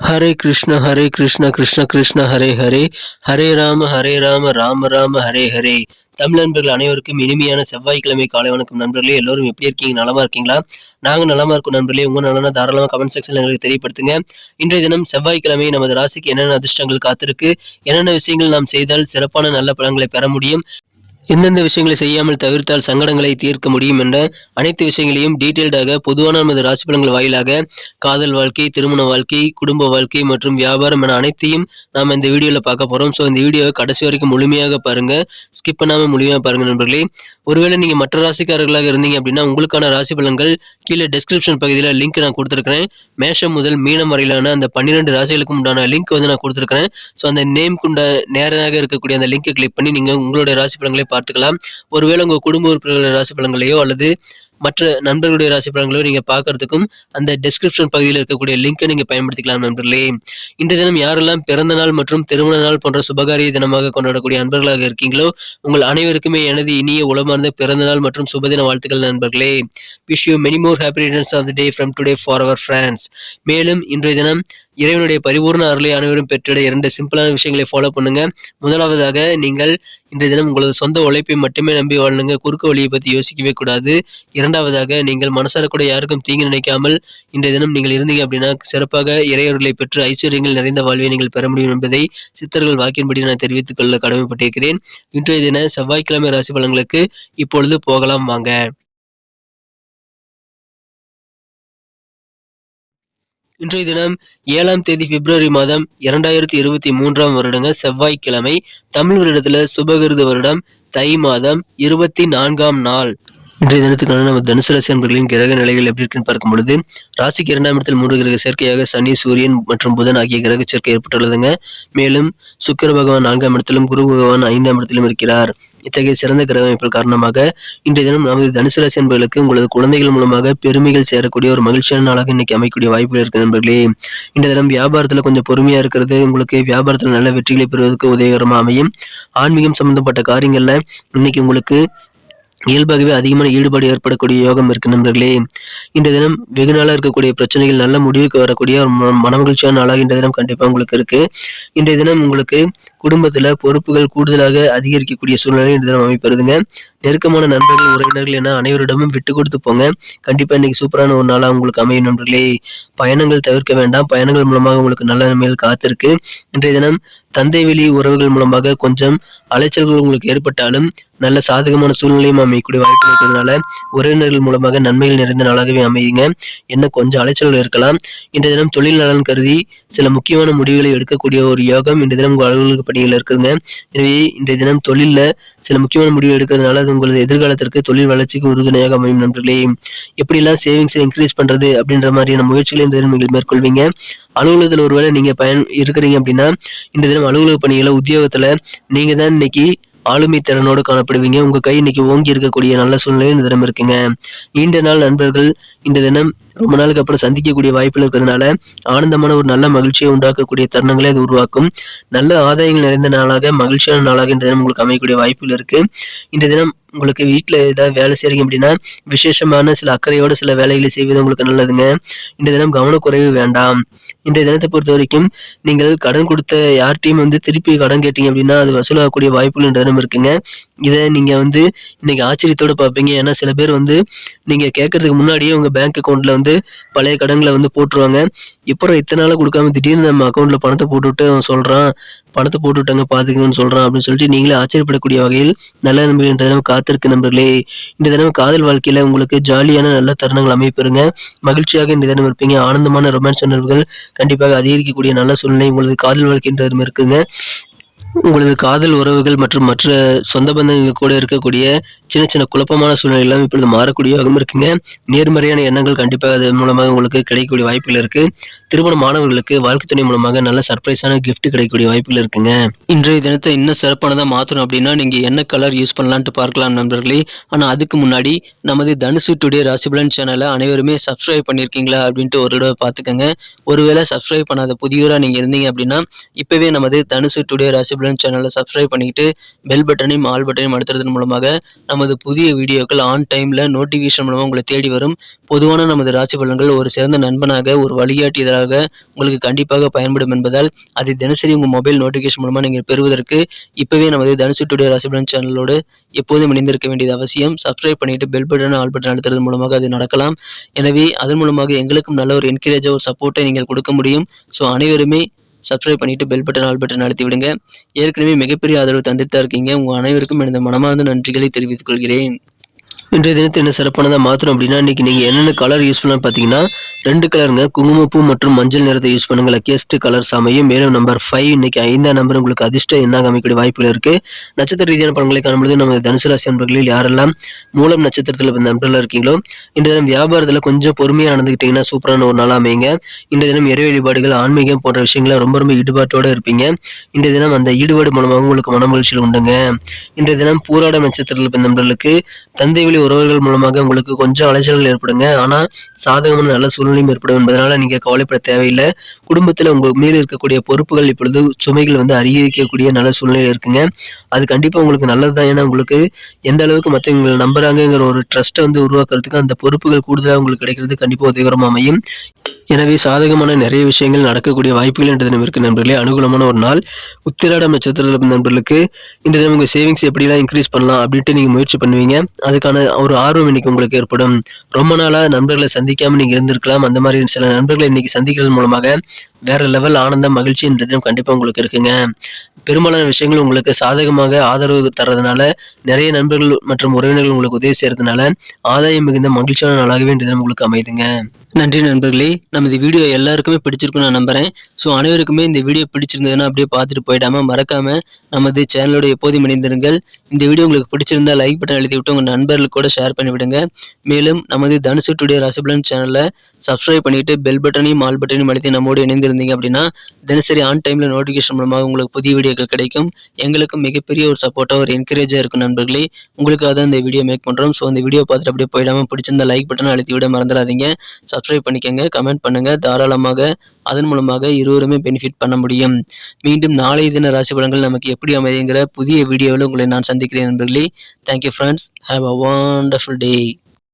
ஹரே கிருஷ்ண ஹரே கிருஷ்ண கிருஷ்ண கிருஷ்ண ஹரே ஹரே. ஹரே ராம ஹரே ராம ராம ராம ஹரே ஹரே. தமிழ் நண்பர்கள் அனைவருக்கும் இனிமையான செவ்வாய்க்கிழமை காலை வணக்கம் நண்பர்களே. எல்லோரும் எப்படி இருக்கீங்க? நலமா இருக்கீங்களா? நாங்க நலமா இருக்கும் நண்பர்களே. உங்க நலனா தாராளமாக கமெண்ட் செக்ஷன்ல எங்களுக்கு தெரியப்படுத்துங்க. இன்றைய தினம் செவ்வாய்க்கிழமை நமது ராசிக்கு என்னென்ன அதிர்ஷ்டங்கள் காத்திருக்கு என்னென்ன விஷயங்கள் நாம் செய்தால் சிறப்பான நல்ல பலன்களை பெற முடியும் எந்தெந்த விஷயங்களை செய்யாமல் தவிர்த்தால் சங்கடங்களை தீர்க்க முடியும் என்ற அனைத்து விஷயங்களையும் டீட்டெயில்டாக பொதுவான நமது ராசி பலன்கள் வாயிலாக காதல் வாழ்க்கை திருமண வாழ்க்கை குடும்ப வாழ்க்கை மற்றும் வியாபாரம் என அனைத்தையும் நாம் இந்த வீடியோவில் பார்க்க போகிறோம் ஸோ இந்த வீடியோவை கடைசி வரைக்கும் முழுமையாக பாருங்கள் ஸ்கிப் பண்ணாமல் முழுமையாக பாருங்கள் நண்பர்களே. ஒருவேளை நீங்கள் மற்ற ராசிக்காரர்களாக இருந்தீங்க அப்படின்னா உங்களுக்கான ராசி பலன்கள் கீழே டிஸ்கிரிப்ஷன் பகுதியில் லிங்க் நான் கொடுத்துருக்கிறேன். மேஷம் முதல் மீனம் வரையிலான அந்த பன்னிரெண்டு ராசிகளுக்கு உண்டான லிங்க் வந்து நான் கொடுத்துருக்கிறேன். ஸோ அந்த நேம் கொண்ட நேராக இருக்கக்கூடிய அந்த லிங்கை கிளிக் பண்ணி நீங்கள் உங்களுடைய ராசி பலன்களை பார்த்துக்கலாம். ஒருவேளை உங்கள் குடும்ப உறுப்பினர்கள் ராசி பலன்களையோ அல்லது மற்ற நண்பர்களுடைய ராசி பலன்களோ நீங்க பார்க்கறதுக்கும் அந்த டிஸ்கிரிப்ஷன் பகுதியில் இருக்கக்கூடிய லிங்கை நீங்க பயன்படுத்திக்கலாம் நண்பர்களே. இன்றைய தினம் யாரெல்லாம் பிறந்த நாள் மற்றும் திருமண நாள் போன்ற சுபகாரிய தினமாக கொண்டாடக்கூடிய அன்பர்களாக இருக்கீங்களோ உங்கள் அனைவருக்குமே எனது இனிய உளமார்ந்த பிறந்த நாள் மற்றும் சுபதின வாழ்த்துக்கள் நண்பர்களே. Wish you many more happy returns of the day from today for our friends மேலும் இன்றைய தினம் இறைவனுடைய பரிபூர்ண அருளை அனைவரும் பெற்றிட இரண்டு சிம்பிளான விஷயங்களை ஃபாலோ பண்ணுங்க. முதலாவதாக நீங்கள் இன்றைய தினம் உங்களது சொந்த உழைப்பை மட்டுமே நம்பி வாழணுங்க குறுக்கு வழியை பற்றி யோசிக்கவே கூடாது. இரண்டாவதாக நீங்கள் மனசார கூட யாருக்கும் தீங்கு நினைக்காமல் இன்றைய தினம் நீங்கள் இருந்தீங்க அப்படின்னா சிறப்பாக இறையர்களை பெற்று ஐஸ்வர்யங்கள் நிறைந்த வாழ்வை நீங்கள் பெற முடியும் என்பதை சித்தர்கள் வாக்கின்படி நான் தெரிவித்துக் கொள்ள கடமைப்பட்டிருக்கிறேன். இன்றைய தின செவ்வாய்க்கிழமை ராசி பலன்களுக்கு இப்பொழுது போகலாம் வாங்க. இன்றைய தினம் ஏழாம் தேதி பிப்ரவரி மாதம் இரண்டாயிரத்தி இருபத்தி மூன்றாம் வருடங்க செவ்வாய்க்கிழமை தமிழ் வருடத்துல சுபகிருத வருடம் தை மாதம் இருபத்தி நான்காம் நாள். இன்றைய தினத்துக்கான நம்ம தனுசு ராசி அன்பர்களின் கிரக நிலைகள் எப்படி இருக்குன்னு பார்க்கும் பொழுது ராசிக்கு இரண்டாம் இடத்தில் மூன்று கிரக சேர்க்கையாக சனி சூரியன் மற்றும் புதன் ஆகிய கிரக சேர்க்கை ஏற்பட்டுள்ளதுங்க. மேலும் சுக்கர பகவான் நான்காம் இடத்திலும் குரு பகவான் ஐந்தாம் இடத்திலும் இருக்கிறார். இத்தகைய சிறந்த கிரக அமைப்பு காரணமாக இன்றைய தினம் நமது தனுசு ராசி என்பவர்களுக்கு உங்களது குழந்தைகள் மூலமாக பெருமைகள் சேரக்கூடிய ஒரு மகிழ்ச்சியான நாளாக இன்னைக்கு அமைக்கக்கூடிய வாய்ப்புகள் இருக்கு நண்பர்களே. இன்றைய தினம் வியாபாரத்துல கொஞ்சம் பொறுமையா இருக்கிறது உங்களுக்கு வியாபாரத்துல நல்ல வெற்றிகளை பெறுவதற்கு உதவிகரமாக அமையும். ஆன்மீகம் சம்பந்தப்பட்ட காரியங்கள்ல இன்னைக்கு உங்களுக்கு இயல்பாகவே அதிகமான ஈடுபாடு ஏற்படக்கூடிய யோகம் இருக்கு நண்பர்களே. இன்றைய தினம் வெகு நாளாக இருக்கக்கூடிய பிரச்சனைகள் நல்ல முடிவுக்கு வரக்கூடிய ஒரு மன மனமகிழ்ச்சியான நாளாக இந்த தினம் கண்டிப்பாக உங்களுக்கு இருக்கு. இன்றைய தினம் உங்களுக்கு குடும்பத்தில் பொறுப்புகள் கூடுதலாக அதிகரிக்கக்கூடிய சூழ்நிலை இந்த தினம் அமைப்பெறுதுங்க. நெருக்கமான நண்பர்கள் உறவினர்கள் என அனைவரிடமும் விட்டு கொடுத்து போங்க. கண்டிப்பாக இன்னைக்கு சூப்பரான ஒரு நாளாக உங்களுக்கு அமையும் நண்பர்களே. பயணங்கள் தவிர்க்க வேண்டாம். பயணங்கள் மூலமாக உங்களுக்கு நல்ல நிலைமையில் காத்திருக்கு. இன்றைய தினம் தந்தை வெளி உறவுகள் மூலமாக கொஞ்சம் அலைச்சல்கள் உங்களுக்கு ஏற்பட்டாலும் நல்ல சாதகமான சூழ்நிலையும் அமையக்கூடிய வாய்ப்பு இருக்கிறதுனால உறவினர்கள் மூலமாக நன்மைகள் நிறைந்த நாளாகவே அமையுங்க. என்ன கொஞ்சம் அலைச்சல்கள் இருக்கலாம். இந்த தினம் தொழில் நலன் கருதி சில முக்கியமான முடிவுகளை எடுக்கக்கூடிய ஒரு யோகம் இந்த தினம் உங்கள் அலுவலக பணிகள் இருக்குதுங்க. எனவே இன்றைய தினம் தொழிலில் சில முக்கியமான முடிவு எடுக்கிறதுனால அது உங்களது எதிர்காலத்திற்கு தொழில் வளர்ச்சிக்கு உறுதுணையாக அமையும் நண்பர்களே. எப்படிலாம் சேவிங்ஸை இன்க்ரீஸ் பண்றது அப்படின்ற மாதிரியான முயற்சிகளை இந்த தினம் நீங்கள் மேற்கொள்வீங்க. அலுவலகத்தில் ஒருவேளை நீங்க பயன் இருக்கிறீங்க அப்படின்னா இந்த தினம் அலுவலக பணிகளை உத்தியோகத்துல நீங்க தான் இன்னைக்கு ஆளுமை திறனோடு காணப்படுவீங்க. உங்க கை இன்னைக்கு ஓங்கி இருக்கக்கூடிய நல்ல சூழ்நிலை இந்த தினம் இருக்குங்க. நீண்ட நாள் நண்பர்கள் இந்த தினம் ரொம்ப நாளுக்கு அப்புறம் சந்திக்கக்கூடிய வாய்ப்புகள் இருக்கிறதுனால ஆனந்தமான ஒரு நல்ல மகிழ்ச்சியை உண்டாக்கக்கூடிய தருணங்களை அது உருவாக்கும். நல்ல ஆதாயங்கள் நிறைந்த நாளாக மகிழ்ச்சியான நாளாக இந்த தினம் உங்களுக்கு அமையக்கூடிய வாய்ப்புகள் இருக்கு. இந்த தினம் உங்களுக்கு வீட்டில் ஏதாவது வேலை செய்கிறீங்க அப்படின்னா விசேஷமான சில அக்கறையோட சில வேலைகளை செய்வது உங்களுக்கு நல்லதுங்க. இந்த தினம் கவனக்குறைவு வேண்டாம். இந்த தினத்தை பொறுத்த வரைக்கும் நீங்கள் கடன் கொடுத்த யார்ட்டையும் வந்து திருப்பி கடன் கேட்டீங்க அப்படின்னா அது வசூலாகக்கூடிய வாய்ப்புகள் இந்த தினம் இருக்குங்க. இதை நீங்கள் வந்து இன்னைக்கு ஆச்சரியத்தோடு பார்ப்பீங்க. ஏன்னா சில பேர் வந்து நீங்கள் கேட்கறதுக்கு முன்னாடியே உங்கள் பேங்க் அக்கௌண்ட்டில் வந்து பழைய கடன்களை வந்து போட்டுருவாங்க. இப்போ இத்தனை நாளாக கொடுக்காம திடீர்னு நம்ம அக்கௌண்ட்ல பணத்தை போட்டுவிட்டு அவன் சொல்கிறான் பணத்தை போட்டுவிட்டாங்க பார்த்துக்கணும்னு சொல்கிறான் அப்படின்னு சொல்லிட்டு நீங்களே ஆச்சரியப்படக்கூடிய வகையில் நல்ல நண்பர்கள் இன்றைய தினம் காத்திருக்கு நம்பர்களே இந்த தினம் காதல் வாழ்க்கையில் உங்களுக்கு ஜாலியான நல்ல தருணங்கள் அமைப்பெறுங்க மகிழ்ச்சியாக இந்த தினம் இருப்பீங்க. ஆனந்தமான ரொமான்ஸ் உணர்வுகள் கண்டிப்பாக அதிகரிக்கக்கூடிய நல்ல சூழ்நிலை உங்களது காதல் வாழ்க்கை தினம் இருக்குங்க. உங்களது காதல் உறவுகள் மற்றும் மற்ற சொந்த பந்தங்கள் கூட இருக்கக்கூடிய சின்ன சின்ன குழப்பமான சூழ்நிலை எல்லாம் இப்பொழுது மாறக்கூடிய யோகம் இருக்குங்க. நேர்மறையான எண்ணங்கள் கண்டிப்பாக அது மூலமாக உங்களுக்கு கிடைக்கக்கூடிய வாய்ப்புகள் இருக்கு. திருமண மாணவர்களுக்கு வாழ்க்கை துணை மூலமாக நல்ல சர்ப்ரைஸான கிஃப்ட் கிடைக்கக்கூடிய வாய்ப்புகள் இருக்குங்க. இன்றைய தினத்தை இன்னும் சிறப்பானதாக மாற்றணும் அப்படின்னா நீங்க என்ன கலர் யூஸ் பண்ணலான்ட்டு பார்க்கலாம் நண்பர்களே. ஆனா அதுக்கு முன்னாடி நமது தனுசு டுடே ராசிபலன் சேனலை அனைவருமே சப்ஸ்கிரைப் பண்ணியிருக்கீங்களா அப்படின்ட்டு ஒரு தடவை பார்த்துக்கோங்க. ஒருவேளை சப்ஸ்கிரைப் பண்ணாத புதியவராக நீங்கள் இருந்தீங்க அப்படின்னா இப்போவே நமது தனுசு டுடே ராசிபலன் சேனலை சப்ஸ்கிரைப் பண்ணிக்கிட்டு பெல் பட்டனையும் ஆல் பட்டனையும் அடுத்துறதன் மூலமாக நம்ம நமது புதிய வீடியோக்கள் ஆன் டைமில் நோட்டிஃபிகேஷன் மூலமாக உங்களை தேடி வரும். பொதுவான நமது ராசி பலன்கள் ஒரு சிறந்த நண்பனாக ஒரு வழிகாட்டியதாக உங்களுக்கு கண்டிப்பாக பயன்படும் என்பதால் அதை தினசரி உங்கள் மொபைல் நோட்டிஃபிகேஷன் மூலமாக நீங்கள் பெறுவதற்கு இப்போவே நமது தனுசு டுடே ராசி பலன் சேனலோடு எப்போதும் இணைந்திருக்க வேண்டியது அவசியம். சப்ஸ்கிரைப் பண்ணிவிட்டு பெல் பட்டன் ஆல் பட்டன் அழுத்துறது மூலமாக அது நடக்கலாம். எனவே அதன் மூலமாக எங்களுக்கும் நல்ல ஒரு என்கரேஜாக ஒரு சப்போர்ட்டை நீங்கள் கொடுக்க முடியும். ஸோ அனைவருமே சப்ஸ்கிரைப் பண்ணிட்டு பெல் பட்டன் ஆல் பட்டன் அழுத்தி விடுங்க. ஏற்கனவே மிகப்பெரிய ஆதரவு தந்துட்டு தான் இருக்கீங்க. உங்கள் அனைவருக்கும் எனது மனமார்ந்த நன்றிகளை தெரிவித்துக் கொள்கிறேன். இன்றைய தினத்தை என்ன சிறப்பானதாக மாற்றணும் அப்படின்னா இன்றைக்கி நீங்கள் என்னென்ன கலர் யூஸ் பண்ணலாம் பார்த்தீங்கன்னா ரெண்டு கலருங்க. குங்குமப்பூ மற்றும் மஞ்சள் நிறத்தை யூஸ் பண்ணுங்க லக்கியஸ்ட் கலர்ஸ் அமையும் மேலும் நம்பர் ஃபைவ் இன்னைக்கு ஐந்தாம் நம்பர் உங்களுக்கு அதிர்ஷ்ட எண்ணாக அமைக்கக்கூடிய வாய்ப்புகள் இருக்கு. நட்சத்திர ரீதியான படங்களை காணும்பொழுது நம்ம தனுசு ராசி நண்பர்களில் யாரெல்லாம் மூலம் நட்சத்திரத்தில் இந்த நண்பர்கள் இருக்கீங்களோ இந்த தினம் வியாபாரத்தில் கொஞ்சம் பொறுமையாக நடந்துக்கிட்டீங்கன்னா சூப்பரான ஒரு நாளாக அமைங்க இந்த தினம் இறை வழிபாடுகள் ஆன்மீகம் போன்ற விஷயங்களை ரொம்ப ரொம்ப ஈடுபாட்டோடு இருப்பீங்க. இந்த தினம் அந்த ஈடுபாடு மூலமாக உங்களுக்கு மனமகிழ்ச்சியில் உண்டுங்க. இந்த தினம் பூராட நட்சத்திரத்தில் பிறந்த நண்பர்களுக்கு தந்தை வழி உறவுகள் மூலமாக உங்களுக்கு கொஞ்சம் அலைச்சல்கள் ஏற்படுங்க. ஆனால் சாதகமான நல்ல சூழ்நிலை சூழ்நிலையும் ஏற்படும் என்பதனால நீங்கள் கவலைப்பட தேவையில்லை. குடும்பத்தில் உங்கள் மீது இருக்கக்கூடிய பொறுப்புகள் இப்பொழுது சுமைகள் வந்து அதிகரிக்கக்கூடிய நல்ல சூழ்நிலை இருக்குங்க. அது கண்டிப்பாக உங்களுக்கு நல்லது தான் ஏன்னா உங்களுக்கு எந்த அளவுக்கு மற்றவங்களை நம்புறாங்கிற ஒரு ட்ரஸ்ட்டை வந்து உருவாக்குறதுக்கு அந்த பொறுப்புகள் கூடுதலாக உங்களுக்கு கிடைக்கிறது கண்டிப்பாக உதவிகரமாக அமையும். எனவே சாதகமான நிறைய விஷயங்கள் நடக்கக்கூடிய வாய்ப்புகள் இன்று தினம் இருக்கு நண்பர்களே. அனுகூலமான ஒரு நாள். உத்திராட நட்சத்திர நண்பர்களுக்கு இன்று தினம் உங்கள் சேவிங்ஸ் எப்படிலாம் இன்க்ரீஸ் பண்ணலாம் அப்படின்ட்டு நீங்கள் முயற்சி பண்ணுவீங்க. அதுக்கான ஒரு ஆர்வம் இன்னைக்கு உங்களுக்கு ஏற்படும். ரொம்ப நாளாக நண்பர்களை சந்திக்காமல் நீங்கள் இருந்திருக்கலாம். அந்த மாதிரி சில நண்பர்களை இன்னைக்கு சந்திக்கிறது மூலமாக வேற லெவல் ஆனந்தம் மகிழ்ச்சி என்ற கண்டிப்பாக உங்களுக்கு இருக்குங்க. பெரும்பாலான விஷயங்கள் உங்களுக்கு சாதகமாக ஆதரவு தர்றதுனால நிறைய நண்பர்கள் மற்றும் உறவினர்கள் உங்களுக்கு உதவி செய்யறதுனால ஆதாயம் மிகுந்த மகிழ்ச்சியான நாளாகவே இன்றைய தினம் உங்களுக்கு அமைதுங்க நன்றி நண்பர்களே. நமது வீடியோ எல்லாருக்குமே பிடிச்சிருக்குன்னு நான் நம்புறேன். ஸோ அனைவருக்குமே இந்த வீடியோ பிடிச்சிருந்ததுன்னா அப்படியே பார்த்துட்டு போயிடாம மறக்காம நமது சேனலோட எப்போதும் இணைந்திருங்கள். இந்த வீடியோ உங்களுக்கு பிடிச்சிருந்தா லைக் பட்டன் எழுதி விட்டு உங்கள் நண்பர்களுக்கு கூட ஷேர் பண்ணிவிடுங்க. மேலும் நமது தனுசு டுடே ரசபலன் சேனலை சப்ஸ்கிரைப் பண்ணிட்டு பெல் பட்டனையும் ஆல் பட்டனையும் அழுத்தி நம்மோடு இருந்தீங்க அப்படின்னா தினசரி ஆன் டைமில் நோட்டிஃபிகேஷன் மூலமாக உங்களுக்கு புதிய வீடியோக்கள் கிடைக்கும். எங்களுக்கும் மிகப்பெரிய ஒரு சப்போர்ட்டாக ஒரு என்கரேஜாக இருக்கும் நண்பர்களே. உங்களுக்காக தான் இந்த வீடியோ மேக் பண்ணுறோம் ஸோ இந்த வீடியோ பார்த்துட்டு அப்படியே போயிடாமல் பிடிச்சிருந்த லைக் பட்டன் அழுத்தி விட மறந்துடாதீங்க. சப்ஸ்கிரைப் பண்ணிக்கோங்க கமெண்ட் பண்ணுங்கள் தாராளமாக அதன் மூலமாக இருவருமே பெனிஃபிட் பண்ண முடியும். மீண்டும் நாளைய தின ராசி பலன்கள் நமக்கு எப்படி அமைதிங்கிற புதிய வீடியோவில் உங்களை நான் சந்திக்கிறேன் நண்பர்களே. Thank you friends have a wonderful day